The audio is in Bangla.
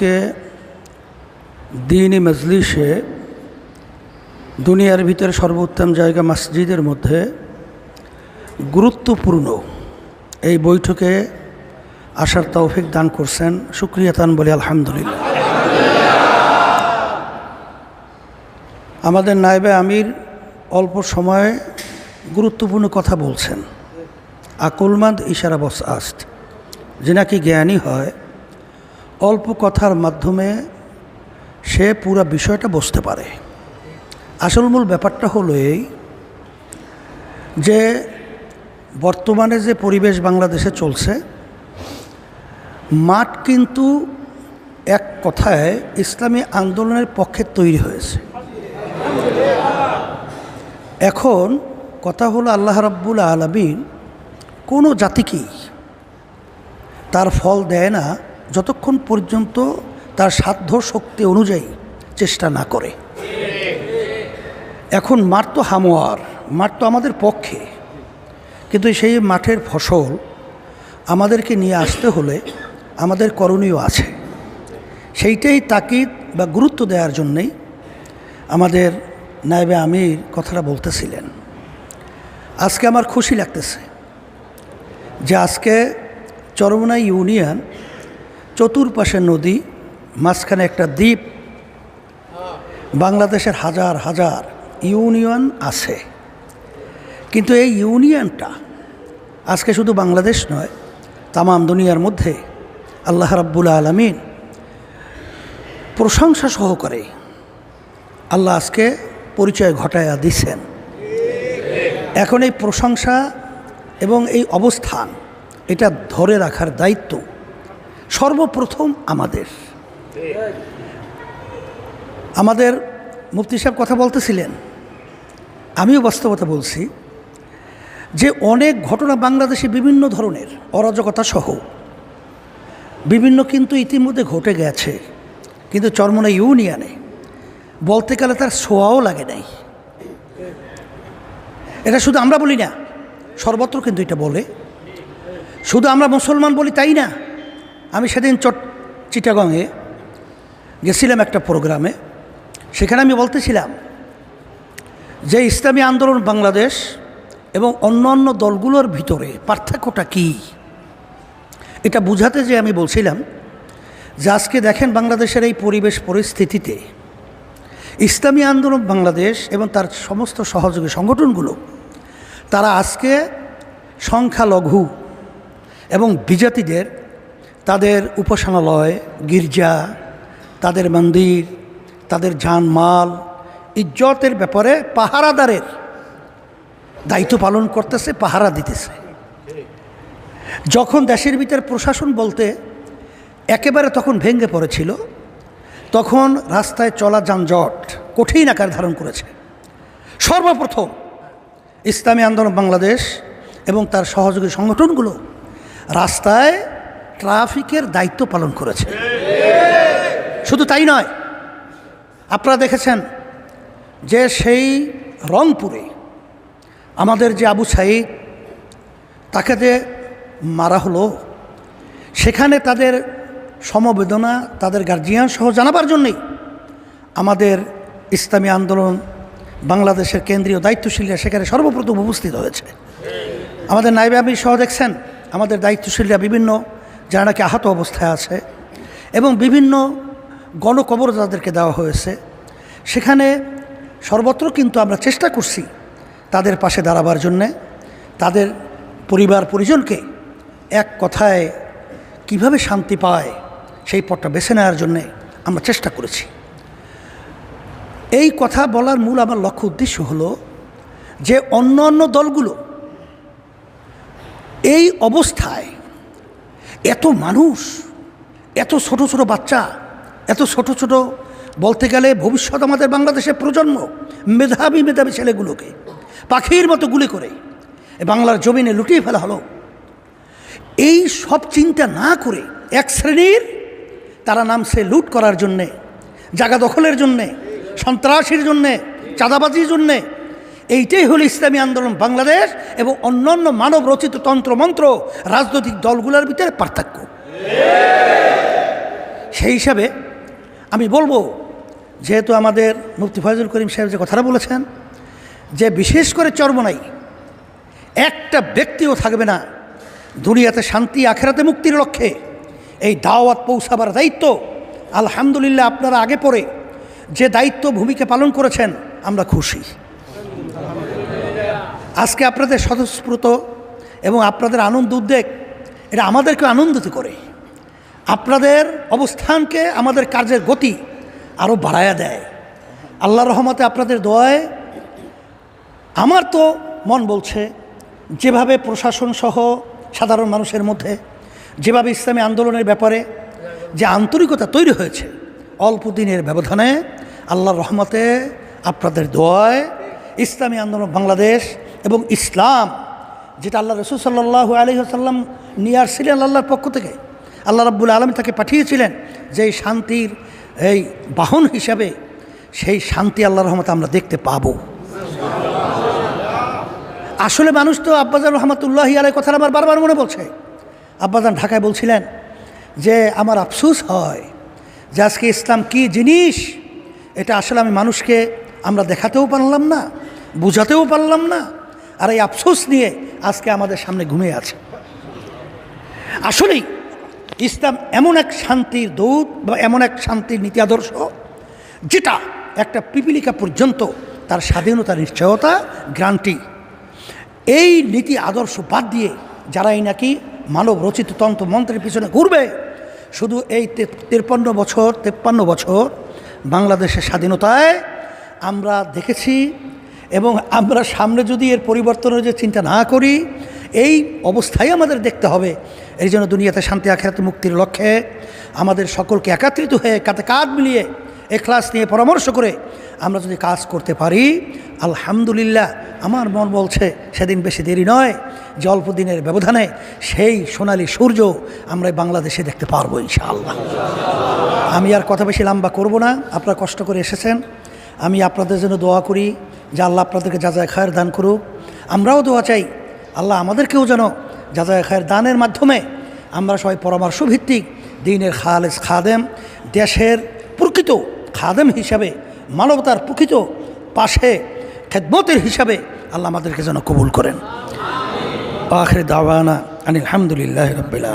কে দিনই মজলিসে দুনিয়ার ভিতরে সর্বোত্তম জায়গা মসজিদের মধ্যে গুরুত্বপূর্ণ এই বৈঠকে আসার তৌফিক দান করছেন সুক্রিয়া তান বলি আলহামদুলিল্লাহ। আমাদের নাইবে আমির অল্প সময়ে গুরুত্বপূর্ণ কথা বলছেন। আকুলমাদ ইশারা বস আস্ট যে নাকি জ্ঞানী হয় অল্প কথার মাধ্যমে সে পুরা বিষয়টা বুঝতে পারে। আসল মূল ব্যাপারটা হলো এই যে বর্তমানে যে পরিবেশ বাংলাদেশে চলছে, মাঠ কিন্তু এক কথায় ইসলামী আন্দোলনের পক্ষে তৈরি হয়েছে। এখন কথা হলো আল্লাহ রাব্বুল আলমিন কোনো জাতিকেই তার ফল দেয় না যতক্ষণ পর্যন্ত তার সাধ্য শক্তি অনুযায়ী চেষ্টা না করে। এখন মাঠ তো হামোয়ার মাঠ তো আমাদের পক্ষে। কিন্তু সেই মাঠের ফসল আমাদেরকে নিয়ে আসতে হলে আমাদের করণীয় আছে। সেইটাই তাকিদ বা গুরুত্ব দেওয়ার জন্যেই আমাদের নায়বে আমির কথাটা বলতেছিলেন। আজকে আমার খুশি লাগতেছে যে আজকে চরমনা ইউনিয়ন চতুর্পাশে নদী, মাঝখানে একটা দ্বীপ। বাংলাদেশের হাজার হাজার ইউনিয়ন আছে। কিন্তু এই ইউনিয়নটা আজকে শুধু বাংলাদেশ নয়, তামাম দুনিয়ার মধ্যে আল্লাহ রাব্বুল আলমিন প্রশংসা সহকারে আল্লাহ আজকে পরিচয় ঘটাইয়া দিছেন। এখন এই প্রশংসা এবং এই অবস্থান, এটা ধরে রাখার দায়িত্ব সর্বপ্রথম আমাদের। আমাদের মুফতি সাহেব কথা বলতেছিলেন। আমিও বাস্তবতা বলছি যে অনেক ঘটনা বাংলাদেশে বিভিন্ন ধরনের, অরাজকতা সহ। বিভিন্ন কিন্তু ইতিমধ্যে ঘটে গেছে, কিন্তু চরমনা ইউনিয়নে বলতে গেলে তার ছোঁয়াও লাগে নাই। এটা শুধু আমরা বলি না, সর্বত্র কিন্তু এটা বলে। শুধু আমরা মুসলমান বলি তাই না? আমি সেদিন চট চিটাগংয়ে গেছিলাম একটা প্রোগ্রামে। সেখানে আমি বলতেছিলাম যে ইসলামী আন্দোলন বাংলাদেশ এবং অন্য অন্য দলগুলোর ভিতরে পার্থক্যটা কী? এটা বুঝাতে যে আমি বলছিলাম যে আজকে দেখেন বাংলাদেশের এই পরিবেশ পরিস্থিতিতে ইসলামী আন্দোলন বাংলাদেশ এবং তার সমস্ত সহযোগী সংগঠনগুলো, তারা আজকে সংখ্যালঘু এবং বিজাতিদের তাদের উপাসনালয়, গির্জা, তাদের মন্দির, তাদের জানমাল, ইজ্জতের ব্যাপারে পাহারাদারের দায়িত্ব পালন করতেছে, পাহারা দিতেছে। যখন দেশের ভিতরে প্রশাসন বলতে একেবারে তখন ভেঙে পড়েছিল, তখন রাস্তায় চলা যানজট কঠিন আকার ধারণ করেছে। সর্বপ্রথম ইসলামী আন্দোলন বাংলাদেশ এবং তার সহযোগী সংগঠনগুলো রাস্তায় ট্রাফিকের দায়িত্ব পালন করেছে। শুধু তাই নয়, আপনারা দেখেছেন যে সেই রংপুরে আমাদের যে আবু সাইদ, তাকে যে মারা হলো, সেখানে তাদের সমবেদনা, তাদের গার্জিয়ান সহ জানাবার জন্যেই আমাদের ইসলামী আন্দোলন বাংলাদেশের কেন্দ্রীয় দায়িত্বশীলরা সেখানে সর্বপ্রথম উপস্থিত হয়েছে। আমাদের নাইবে আমির সহ দেখছেন, আমাদের দায়িত্বশীলরা বিভিন্ন যারা নাকি আহত অবস্থায় আছে, এবং বিভিন্ন গণকবর তাদেরকে দেওয়া হয়েছে, সেখানে সর্বত্র কিন্তু আমরা চেষ্টা করছি তাদের পাশে দাঁড়াবার জন্যে। তাদের পরিবার পরিজনকে এক কথায় কীভাবে শান্তি পায় সেই পথটা বেছে নেওয়ার জন্যে আমরা চেষ্টা করেছি। এই কথা বলার মূল আমার লক্ষ্য উদ্দেশ্য হলো যে অন্য অন্য দলগুলো এই অবস্থায় এত মানুষ, এত ছোট ছোট বাচ্চা, এত ছোট ছোট বলতে গেলে ভবিষ্যৎ আমাদের বাংলাদেশের প্রজন্ম, মেধাবী মেধাবী ছেলেগুলোকে, পাখির মতো গুলি করে বাংলার জমিনে লুটিয়ে ফেলা হলো। এই সব চিন্তা না করে এক শ্রেণির তারা নামছে লুট করার জন্যে, জায়গা দখলের জন্যে, সন্ত্রাসীর জন্যে, চাঁদাবাজির জন্যে এইটাই হলো ইসলামী আন্দোলন বাংলাদেশ এবং অন্যান্য মানব রচিত তন্ত্রমন্ত্র রাজনৈতিক দলগুলোর ভিতরে পার্থক্য। সেই হিসাবে আমি বলব, যেহেতু আমাদের মুফতি ফয়জুল করিম সাহেব যে কথাটা বলেছেন, যে বিশেষ করে চর্মনাই একটা ব্যক্তিও থাকবে না দুনিয়াতে শান্তি, আখেরাতে মুক্তির লক্ষ্যে। এই দাওয়াত পৌঁছাবার দায়িত্ব, আলহামদুলিল্লাহ আপনারা আগে পরে যে দায়িত্ব ভূমিকা পালন করেছেন, আমরা খুশি। আজকে আপনাদের স্বতঃস্ফূর্ত এবং আপনাদের আনন্দ উদ্বেগ, এটা আমাদেরকে আনন্দিত করে। আপনাদের অবস্থানকে আমাদের কার্যের গতি আরও বাড়ায়া দেয়। আল্লাহ রহমতে আপনাদের দয় আমার তো মন বলছে, যেভাবে প্রশাসন সহ সাধারণ মানুষের মধ্যে, যেভাবে ইসলামী আন্দোলনের ব্যাপারে যে আন্তরিকতা তৈরি হয়েছে, অল্প দিনের ব্যবধানে আল্লাহর রহমতে আপনাদের দোয়ায় ইসলামী আন্দোলন বাংলাদেশ এবং ইসলাম, যেটা আল্লাহ রসুল সাল্লাহ আলী আসাল্লাম নিয়ে আসছিলেন আল্লাহর পক্ষ থেকে, আল্লাহ রাব্বুল আলম তাকে পাঠিয়েছিলেন যে শান্তির, এই বাহন হিসাবে সেই শান্তি আল্লাহ রহমতে আমরা দেখতে পাবো। আসলে মানুষ তো আব্বাজান রহমতুল্লাহ আলাই কথাটা আমার বারবার মনে বলছে আব্বাজান ঢাকায় বলছিলেন যে, আমার আফসোস হয় যে আজকে ইসলাম কি জিনিস? এটা আসলে আমি মানুষকে আমরা দেখাতেও পারলাম না, বুঝাতেও পারলাম না আর এই আফসোস নিয়ে আজকে আমাদের সামনে ঘুমিয়ে আছে। আসলেই ইসলাম এমন এক শান্তির দূত বা এমন এক শান্তির নীতি আদর্শ যেটা একটা পিপিলিকা পর্যন্ত তার স্বাধীনতার নিশ্চয়তা গ্রান্টি। এই নীতি আদর্শ বাদ দিয়ে যারাই নাকি মানব রচিত তন্ত্র মন্ত্রের পিছনে ঘুরবে, শুধু এই তিপ্পান্ন বছর, তেপ্পান্ন বছর বাংলাদেশের স্বাধীনতায় আমরা দেখেছি এবং আমরা সামনে যদি এর পরিবর্তনের যে চিন্তা না করি, এই অবস্থায় আমাদের দেখতে হবে। এই জন্য দুনিয়াতে শান্তি, আখেরাতে মুক্তির লক্ষ্যে আমাদের সকলকে একাত্রিত হয়ে কাতে কাঁধ মিলিয়ে এখলাস নিয়ে পরামর্শ করে আমরা যদি কাজ করতে পারি, আলহামদুলিল্লাহ, আমার মন বলছে সেদিন বেশি দেরি নয়, যে অল্প দিনের ব্যবধানে সেই সোনালি সূর্য আমরা বাংলাদেশে দেখতে পারব ইনশাআল্লাহ। আমি আর কথা বেশি লম্বা করব না, আপনারা কষ্ট করে এসেছেন। আমি আপনাদের জন্য দোয়া করি যে আল্লাহ আপনাদেরকে যা খায়ের দান করুক। আমরাও দোয়া চাই, আল্লাহ আমাদেরকেও যেন যা খায়ের দানের মাধ্যমে আমরা সবাই পরামর্শ ভিত্তিক দিনের খালেস খাদেম, দেশের প্রকৃত খাদেম হিসাবে, মানবতার প্রকৃত পাশে, খেদমতের হিসাবে আল্লাহ আমাদেরকে যেন কবুল করেন। আখরে দাওয়ানা আনিল আলহামদুলিল্লাহ রবিল